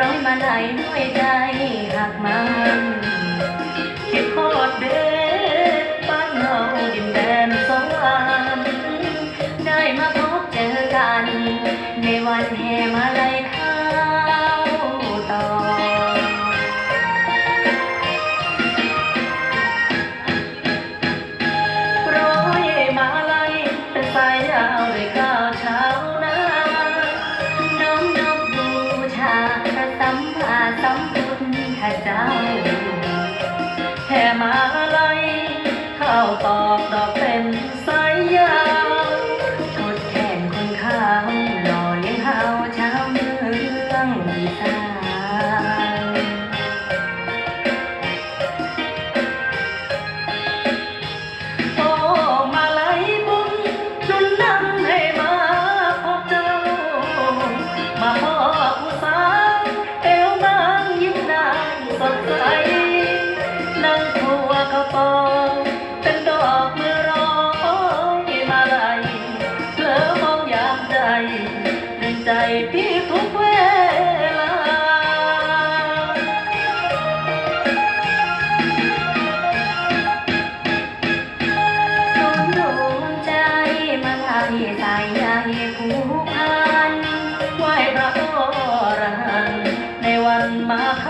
ร้อยมาหลายด้วยใจหักมันคิดโคตรเด็ดบ้านเราดินแดนสวรรค์ได้มาพบเจอกัน ในวันแห่มาลัย ให้เจ้าแค่มา ใจผูกพันไหวพระโอรหันในวันมาค